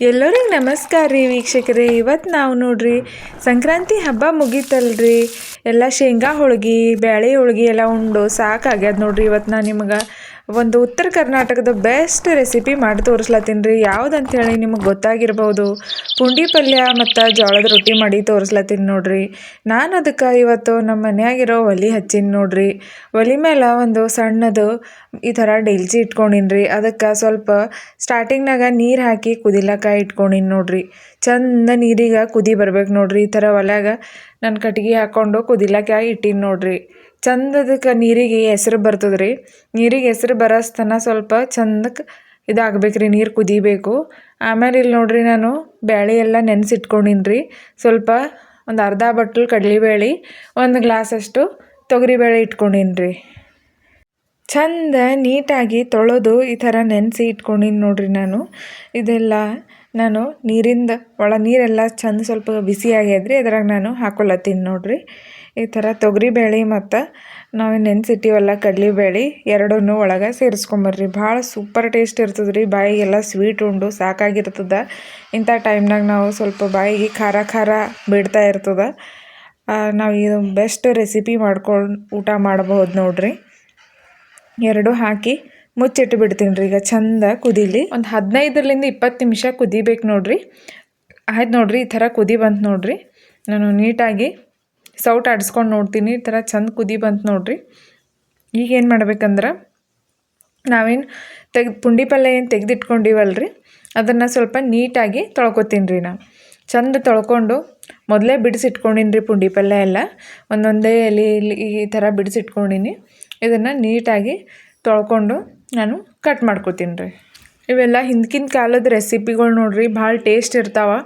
ಎಲ್ಲರಿಗೆ ನಮಸ್ಕಾರ ರೀ ವೀಕ್ಷಕರೇ. ಇವತ್ತು ನಾವು ನೋಡ್ರಿ, ಸಂಕ್ರಾಂತಿ ಹಬ್ಬ ಮುಗೀತಲ್ರಿ. ಎಲ್ಲ ಶೇಂಗಾ ಹೋಳ್ಗೆ, ಬ್ಯಾಳೆ ಹೋಳ್ಗೆ ಎಲ್ಲ ಉಂಡು. ಸಾಕಾಗ್ಯದ ನೋಡ್ರಿ ಇವತ್ತು ನಾನು ನಿಮ್ಗೆ. ಒಂದು ಉತ್ತರ ಕರ್ನಾಟಕದ ಬೆಸ್ಟ್ ರೆಸಿಪಿ ಮಾಡಿ ತೋರಿಸ್ಲತ್ತೀನಿ ರೀ. ಅಂತ ಹೇಳಿ ನಿಮಗೆ ಗೊತ್ತಾಗಿರ್ಬೋದು. ಪುಂಡಿ ಪಲ್ಯ ಮತ್ತು ಜೋಳದ ರೊಟ್ಟಿ ಮಾಡಿ ತೋರಿಸ್ಲತ್ತೀನಿ ನೋಡ್ರಿ. ನಾನು ಅದಕ್ಕೆ ಇವತ್ತು ನಮ್ಮ ಮನೆಯಾಗಿರೋ ಒಲಿ ಹಚ್ಚೀನಿ ನೋಡ್ರಿ. ಒಲಿ ಮೇಲೆ ಒಂದು ಸಣ್ಣದು ಈ ಥರ ಡೆಲ್ಚಿ ಇಟ್ಕೊಂಡಿನಿ ರೀ. ಅದಕ್ಕೆ ಸ್ವಲ್ಪ ಸ್ಟಾರ್ಟಿಂಗ್ನಾಗ ನೀರು ಹಾಕಿ ಕುದಿಲಕ್ಕ ಇಟ್ಕೊಂಡಿನಿ ನೋಡ್ರಿ. ಚಂದ ನೀರಿಗೆ ಕುದಿ ಬರ್ಬೇಕು ನೋಡ್ರಿ. ಈ ಥರ ಒಲ್ಯಾಗ ನಾನು ಕಟ್ಗೆ ಹಾಕ್ಕೊಂಡು ಕುದಿಲಕ್ಕ ಇಟ್ಟೀನಿ ನೋಡ್ರಿ. ಚಂದ ಅದಕ್ಕೆ ನೀರಿಗೆ ಹೆಸ್ರು ಬರ್ತದೆ ರೀ ನೀರಿಗೆ ಹೆಸ್ರು ಬರೋಸ್ತನ ಸ್ವಲ್ಪ ಚಂದಕ್ಕೆ ಇದಾಗ್ಬೇಕು ರೀ ನೀರು ಕುದಿಬೇಕು. ಆಮೇಲೆ ಇಲ್ಲಿ ನೋಡ್ರಿ ನಾನು ಬ್ಯಾಳೆ ಎಲ್ಲ ನೆನೆಸಿಟ್ಕೊಂಡಿನಿ ರೀ ಸ್ವಲ್ಪ ಒಂದು ಅರ್ಧ ಬಟ್ಲು ಕಡಲೆಬೇಳೆ, ಒಂದು ಗ್ಲಾಸಷ್ಟು ತೊಗರಿಬೇಳೆ ಇಟ್ಕೊಂಡೀನಿ ರೀ ಚಂದ ನೀಟಾಗಿ ತೊಳೆದು ಈ ಥರ ನೆನೆಸಿ ಇಟ್ಕೊಂಡಿನಿ ನೋಡ್ರಿ ನಾನು. ಇದೆಲ್ಲ ನಾನು ನೀರಿಂದ ಒಳ ನೀರೆಲ್ಲ ಚಂದ ಸ್ವಲ್ಪ ಬಿಸಿ ಆಗ್ಯದ್ರಿ ಅದ್ರಾಗ ನಾನು ಹಾಕೊಳತ್ತೀನಿ ನೋಡ್ರಿ. ಈ ಥರ ತೊಗರಿಬೇಳೆ ಮತ್ತು ನಾವು ನೆನೆಸಿಟ್ಟಿವಲ್ಲ ಕಡಲೆಬೇಳೆ ಎರಡನ್ನೂ ಒಳಗೆ ಸೇರಿಸ್ಕೊಂಬರ್ರಿ. ಭಾಳ ಸೂಪರ್ ಟೇಸ್ಟ್ ಇರ್ತದೆ ರೀ ಬಾಯಿಗೆಲ್ಲ ಸ್ವೀಟ್ ಉಂಡು, ಸಾಕಾಗಿರ್ತದೆ. ಇಂಥ ಟೈಮ್ನಾಗ ನಾವು ಸ್ವಲ್ಪ ಬಾಯಿಗೆ ಖಾರ ಖಾರ ಬಿಡ್ತಾ ಇರ್ತದೆ. ನಾವು ಇದು ಬೆಸ್ಟ್ ರೆಸಿಪಿ ಮಾಡ್ಕೊಂಡು ಊಟ ಮಾಡಬಹುದು ನೋಡ್ರಿ. ಎರಡು ಹಾಕಿ ಮುಚ್ಚಿಟ್ಟು ಬಿಡ್ತೀನಿ ರೀ ಈಗ ಚಂದ ಕುದೀಲಿ. ಒಂದು ಹದಿನೈದರಿಂದ ಇಪ್ಪತ್ತು ನಿಮಿಷ ಕುದಿಬೇಕು ನೋಡ್ರಿ. ಆಯ್ತು ನೋಡ್ರಿ, ಈ ಥರ ಕುದಿ ಬಂತು ನೋಡ್ರಿ. ನಾನು ನೀಟಾಗಿ ಸೌಟ್ ಆಡಿಸ್ಕೊಂಡು ನೋಡ್ತೀನಿ, ಈ ಥರ ಚಂದ ಕುದಿ ಬಂತು ನೋಡ್ರಿ. ಈಗ ಏನು ಮಾಡ್ಬೇಕಂದ್ರೆ, ನಾವೇನು ತೆಗ್, ಪುಂಡಿ ಪಲ್ಯ ಏನು ತೆಗೆದಿಟ್ಕೊಂಡಿವಲ್ರಿ, ಅದನ್ನು ಸ್ವಲ್ಪ ನೀಟಾಗಿ ತೊಳ್ಕೊತೀನಿ ರೀ ನಾನು ಚಂದ ತೊಳ್ಕೊಂಡು ಮೊದಲೇ ಬಿಡಿಸಿಟ್ಕೊಂಡಿನಿ ರೀ ಪುಂಡಿ ಪಲ್ಯ ಎಲ್ಲ. ಒಂದೊಂದೇ ಎಲೆ ಈ ಥರ ಬಿಡಿಸಿಟ್ಕೊಂಡಿನಿ. ಇದನ್ನು ನೀಟಾಗಿ ತೊಳ್ಕೊಂಡು ನಾನು ಕಟ್ ಮಾಡ್ಕೊತೀನಿ ರೀ ಇವೆಲ್ಲ ಹಿಂದ್ಕಿನ ಕಾಲದ ರೆಸಿಪಿಗಳು ನೋಡ್ರಿ, ಭಾಳ ಟೇಸ್ಟ್ ಇರ್ತಾವೆ.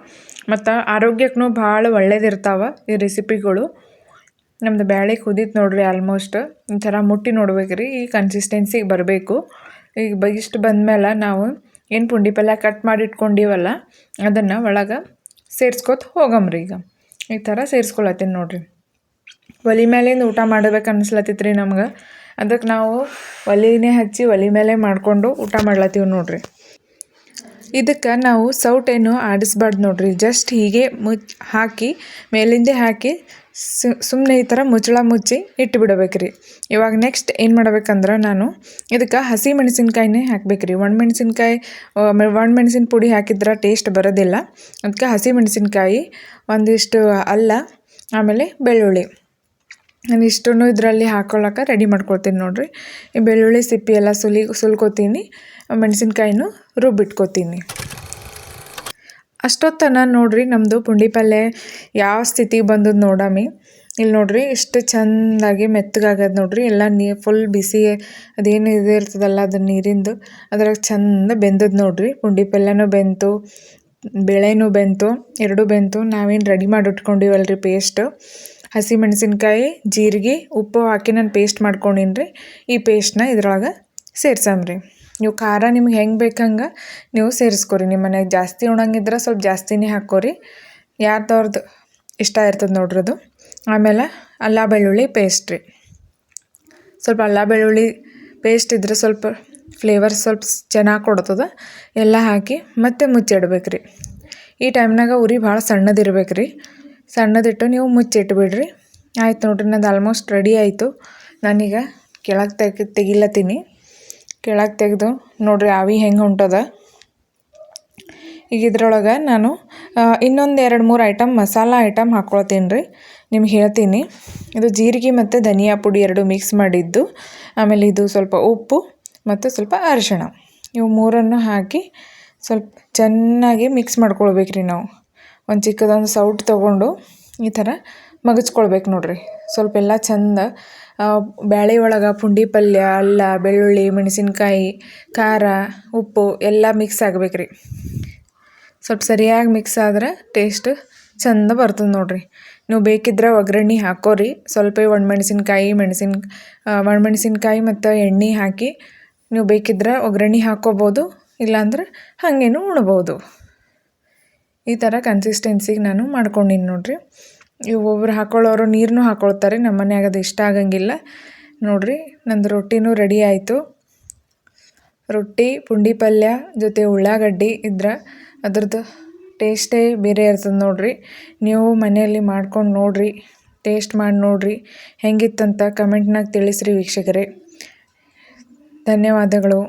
ಮತ್ತು ಆರೋಗ್ಯಕ್ಕೂ ಭಾಳ ಒಳ್ಳೇದಿರ್ತಾವೆ ಈ ರೆಸಿಪಿಗಳು ನಮ್ಮದು ಬ್ಯಾಳೆ ಕುದೀತು ನೋಡ್ರಿ ಆಲ್ಮೋಸ್ಟ್ ಈ ಥರ ಮುಟ್ಟಿ ನೋಡ್ಬೇಕು ರೀ ಈ ಕನ್ಸಿಸ್ಟೆನ್ಸಿಗೆ ಬರಬೇಕು. ಈಗ ಬ, ಇಷ್ಟು ಬಂದಮೇಲೆ ನಾವು ಏನು ಪುಂಡಿ ಪಲ್ಯ ಕಟ್ ಮಾಡಿ ಇಟ್ಕೊಂಡಿವಲ್ಲ ಅದನ್ನು ಒಳಗೆ ಸೇರಿಸ್ಕೊತ ಹೋಗಮ್ರಿ ಈಗ. ಈ ಥರ ಸೇರಿಸ್ಕೊಳತ್ತೀನಿ ನೋಡ್ರಿ. ಒಲೆ ಮೇಲಿಂದ ಊಟ ಮಾಡಬೇಕು ಅನ್ಸ್ಲತ್ತಿತ್ತು ರೀ ನಮ್ಗೆ? ಅದಕ್ಕೆ ನಾವು ಒಲೆನೇ ಹಚ್ಚಿ ಒಲೆ ಮೇಲೆ ಮಾಡಿಕೊಂಡು ಊಟ ಮಾಡ್ಲತ್ತೀವಿ ನೋಡ್ರಿ. ಇದಕ್ಕೆ ನಾವು ಸೌಟೇನು ಆಡಿಸ್ಬಾರ್ದು ನೋಡ್ರಿ. ಜಸ್ಟ್ ಹೀಗೆ ಮುಚ್ ಹಾಕಿ, ಮೇಲಿಂದೆ ಹಾಕಿ ಸುಮ್ಮನೆ ಈ ಥರ ಮುಚ್ಚಳ ಮುಚ್ಚಿ ಇಟ್ಟು ಬಿಡಬೇಕ್ರಿ ಇವಾಗ ನೆಕ್ಸ್ಟ್ ಏನು ಮಾಡ್ಬೇಕಂದ್ರೆ ನಾನು ಇದಕ್ಕೆ ಹಸಿ ಮೆಣಸಿನ್ಕಾಯಿನೇ ಹಾಕ್ಬೇಕು ರೀ ಒಣ ಮೆಣಸಿನ್ಕಾಯಿ ಒಣ ಮೆಣಸಿನ ಪುಡಿ ಹಾಕಿದ್ರೆ ಟೇಸ್ಟ್ ಬರೋದಿಲ್ಲ. ಅದಕ್ಕೆ ಹಸಿ ಮೆಣಸಿನ್ಕಾಯಿ, ಒಂದಿಷ್ಟು ಅಲ್ಲ, ಆಮೇಲೆ ಬೆಳ್ಳುಳ್ಳಿ. ನಾನು ಇಷ್ಟನ್ನು ಇದರಲ್ಲಿ ಹಾಕ್ಕೊಳ್ಳೋಕೆ ರೆಡಿ ಮಾಡ್ಕೊಳ್ತೀನಿ ನೋಡಿರಿ. ಈ ಬೆಳ್ಳುಳ್ಳಿ ಸಿಪ್ಪಿ ಎಲ್ಲ ಸುಲಿ ಸುಲ್ಕೋತೀನಿ. ಮೆಣಸಿನ್ಕಾಯಿನೂ ರುಬ್ಬಿಟ್ಕೋತೀನಿ. ಅಷ್ಟೊತ್ತನ ನೋಡಿರಿ ನಮ್ಮದು ಪುಂಡಿ ಪಲ್ಯ ಯಾವ ಸ್ಥಿತಿಗೆ ಬಂದದ್ದು ನೋಡಮಿ. ಇಲ್ಲಿ ನೋಡ್ರಿ ಎಷ್ಟು ಚೆಂದಾಗಿ ಮೆತ್ತಗಾಗದ ನೋಡಿರಿ. ಎಲ್ಲ ನೀ ಫುಲ್ ಬಿಸಿ, ಅದೇನು ಇದು ಇರ್ತದಲ್ಲ ಅದು ನೀರಿಂದು. ಅದ್ರಾಗ ಚಂದ ಬೆಂದದ್ದು ನೋಡಿರಿ. ಪುಂಡಿ ಪಲ್ಯನೂ ಬೆಂತು, ಬೇಳೆನೂ ಬೆಂತು, ಎರಡೂ ಬೆಂತು. ನಾವೇನು ರೆಡಿ ಮಾಡಿ ಇಟ್ಕೊಂಡಿವಲ್ರಿ ಪೇಸ್ಟ್ ಹಸಿ ಮೆಣಸಿನ್ಕಾಯಿ ಜೀರಿಗೆ, ಉಪ್ಪು ಹಾಕಿ ನಾನು ಪೇಸ್ಟ್ ಮಾಡ್ಕೊಂಡಿನಿ ರೀ. ಈ ಪೇಸ್ಟ್ನ ಇದ್ರೊಳಗೆ ಸೇರ್ಸಮ್ರಿ ನೀವು ಖಾರ ನಿಮ್ಗೆ ಹೆಂಗೆ ಬೇಕು ನೀವು ಸೇರಿಸ್ಕೊರಿ. ನಿಮ್ಮ ಮನೆಗೆ ಜಾಸ್ತಿ ಉಣಂಗಿದ್ರೆ ಸ್ವಲ್ಪ ಜಾಸ್ತಿನೇ ಹಾಕ್ಕೋರಿ ಯಾರ್ದವ್ರದ್ದು ಇಷ್ಟ ಇರ್ತದೆ ನೋಡ್ರಿ ಅದು. ಆಮೇಲೆ ಅಲ್ಲ ಬೆಳ್ಳುಳ್ಳಿ ಪೇಸ್ಟ್ ರೀ. ಸ್ವಲ್ಪ ಅಲ್ಲ ಬೆಳ್ಳುಳ್ಳಿ ಪೇಸ್ಟ್ ಇದ್ರೆ ಸ್ವಲ್ಪ ಫ್ಲೇವರ್ ಸ್ವಲ್ಪ ಚೆನ್ನಾಗಿ ಕೊಡ್ತದೆ. ಎಲ್ಲ ಹಾಕಿ ಮತ್ತೆ ಮುಚ್ಚಿಡ್ಬೇಕು ರೀ ಈ ಟೈಮ್ನಾಗ ಉರಿ ಭಾಳ ಸಣ್ಣದಿರ್ಬೇಕು ರೀ ಸಣ್ಣದಿಟ್ಟು ನೀವು ಮುಚ್ಚಿಟ್ಬಿಡ್ರಿ. ಆಯ್ತು ನೋಡಿರಿ, ನಂದು ಆಲ್ಮೋಸ್ಟ್ ರೆಡಿ ಆಯಿತು. ನಾನೀಗ ಕೆಳಗೆ ತೆಗಿ, ತೆಗಿಲತ್ತೀನಿ. ಕೆಳಗೆ ತೆಗೆದು ನೋಡಿರಿ ಆವಿ ಹೆಂಗೆ ಹೊಂಟದ. ಈಗ ಇದ್ರೊಳಗೆ ನಾನು ಇನ್ನೊಂದು ಎರಡು ಮೂರು ಐಟಮ್ ಮಸಾಲ ಐಟಮ್ ಹಾಕ್ಕೊಳ್ತೀನಿ ರೀ ನಿಮ್ಗೆ ಹೇಳ್ತೀನಿ. ಇದು ಜೀರಿಗೆ ಮತ್ತು ಧನಿಯಾ ಪುಡಿ ಎರಡು ಮಿಕ್ಸ್ ಮಾಡಿದ್ದು. ಆಮೇಲೆ ಇದು ಸ್ವಲ್ಪ ಉಪ್ಪು ಮತ್ತು ಸ್ವಲ್ಪ ಅರಿಶಿಣ. ಇವು ಮೂರನ್ನು ಹಾಕಿ ಸ್ವಲ್ಪ ಚೆನ್ನಾಗಿ ಮಿಕ್ಸ್ ಮಾಡ್ಕೊಳ್ಬೇಕು ರೀ ನಾವು. ಒಂದು ಚಿಕ್ಕದೊಂದು ಸೌಟ್ ತೊಗೊಂಡು ಈ ಥರ ಮಗಚ್ಕೊಳ್ಬೇಕು ನೋಡ್ರಿ. ಸ್ವಲ್ಪ ಎಲ್ಲ ಚಂದ ಬ್ಯಾಳೆ ಒಳಗೆ ಪುಂಡಿ ಪಲ್ಯ, ಅಲ್ಲ, ಬೆಳ್ಳುಳ್ಳಿ, ಮೆಣಸಿನ್ಕಾಯಿ, ಖಾರ, ಉಪ್ಪು ಎಲ್ಲ ಮಿಕ್ಸ್ ಆಗ್ಬೇಕು ಸ್ವಲ್ಪ ಸರಿಯಾಗಿ ಮಿಕ್ಸ್ ಆದ್ರೆ ಟೇಸ್ಟ್ ಚಂದ ಬರ್ತದೆ ನೋಡ್ರಿ. ನೀವು ಬೇಕಿದ್ರೆ ಒಗ್ಗರಣೆ ಹಾಕೋರಿ. ಸ್ವಲ್ಪ ಒಣಮೆಣಸಿನ್ಕಾಯಿ, ಮೆಣಸಿನ ಒಣಮೆಣಸಿನ್ಕಾಯಿ ಮತ್ತು ಎಣ್ಣೆ ಹಾಕಿ ನೀವು ಬೇಕಿದ್ರೆ ಒಗ್ಗರಣೆ ಹಾಕ್ಕೋಬೋದು ಇಲ್ಲಾಂದ್ರೆ ಹಾಗೇನು ಉಣ್ಬೋದು. ಈ ಥರ ಕನ್ಸಿಸ್ಟೆನ್ಸಿಗೆ ನಾನು ಮಾಡ್ಕೊಂಡಿನಿ ನೋಡಿರಿ. ಒಬ್ಬೊಬ್ರು ಹಾಕ್ಕೊಳ್ಳೋರು ನೀರನ್ನೂ ಹಾಕ್ಕೊಳ್ತಾರೆ ನಮ್ಮ ಮನ್ಯಾಗ ಅದು ಇಷ್ಟ ಆಗಂಗಿಲ್ಲ. ನೋಡಿರಿ, ನಂದು ರೊಟ್ಟಿನೂ ರೆಡಿ ಆಯಿತು. ರೊಟ್ಟಿ, ಪುಂಡಿ ಪಲ್ಯ, ಜೊತೆ ಉಳ್ಳಾಗಡ್ಡಿ ಇದ್ರೆ. ಅದ್ರದ್ದು ಟೇಸ್ಟೇ ಬೇರೆ ಇರ್ತದೆ ನೋಡಿರಿ. ನೀವು ಮನೆಯಲ್ಲಿ ಮಾಡ್ಕೊಂಡು ನೋಡಿರಿ ಟೇಸ್ಟ್ ಮಾಡಿ ನೋಡಿರಿ. ಹೆಂಗಿತ್ತಂತ ಕಮೆಂಟ್ನಾಗ ತಿಳಿಸ್ರಿ ವೀಕ್ಷಕರೇ. ಧನ್ಯವಾದಗಳು.